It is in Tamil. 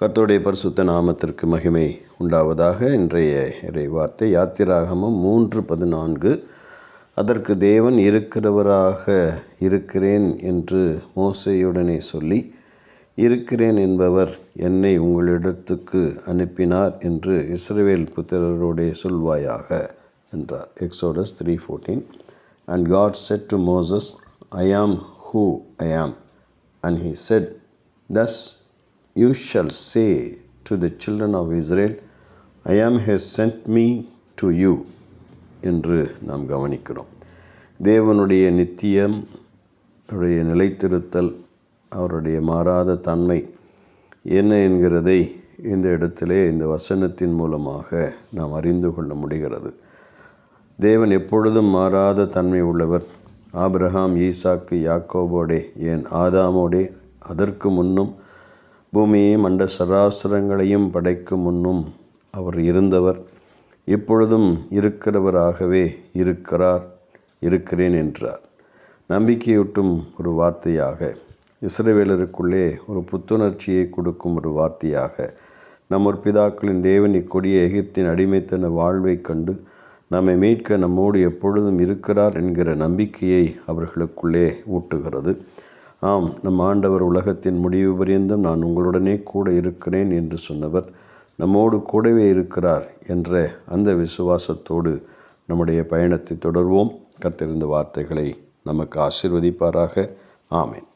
கத்தோடைய பரிசுத்த நாமத்திற்கு மகிமை உண்டாவதாக. இன்றைய இறை வார்த்தை யாத்திராகமும் மூன்று பதினான்கு. அதற்கு தேவன் இருக்கிறவராக இருக்கிறேன் என்று மோசையுடனே சொல்லி இருக்கிறேன் என்பவர் என்னை உங்களிடத்துக்கு அனுப்பினார் என்று இஸ்ரேல் புத்திரருடைய சொல்வாயாக என்றார். Exodus three fourteen and God said to Moses I am who I am and he said thus you shall say to the children of Israel I am has sent me to you என்று நாம் கவனிக்கிறோம். தேவனுடைய நித்தியம் அவருடைய நிலைத்திருத்தல் அவருடைய மாறாத தன்மை என்ன என்கிறதை இந்த இடத்திலே இந்த வசனத்தின் மூலமாக நாம் அறிந்து கொள்ள முடிகிறது. தேவன் எப்பொழுதும் மாறாத தன்மை உள்ளவர். ஆபிரகாம் ஈசாக்கு யாக்கோபோடே ஏன் ஆதாமோடே அதற்கு முன்னும் பூமியையும் மண்ட சராசரங்களையும் படைக்கும் முன்னும் அவர் இருந்தவர். இப்பொழுதும் இருக்கிறவராகவே இருக்கிறார் இருக்கிறேன் என்றார். நம்பிக்கையூட்டும் ஒரு வார்த்தையாக இஸ்ரவேலருக்குள்ளே ஒரு புத்துணர்ச்சியை கொடுக்கும் ஒரு வார்த்தையாக நம் பிதாக்களின் தேவன் இக்கொடிய எகிப்தின் அடிமைத்தன வாழ்வை கண்டு நம்மை மீட்க நம்மோடு எப்பொழுதும் இருக்கிறார் என்கிற நம்பிக்கையை அவர்களுக்குள்ளே ஊட்டுகிறது. ஆம் நம் ஆண்டவர் உலகத்தின் முடிவு பரியந்தம் நான் உங்களுடனே கூட இருக்கிறேன் என்று சொன்னவர் நம்மோடு கூடவே இருக்கிறார் என்ற அந்த விசுவாசத்தோடு நம்முடைய பயணத்தை தொடர்வோம். கத்திருந்த வார்த்தைகளை நமக்கு ஆசிர்வதிப்பாராக. ஆமேன்.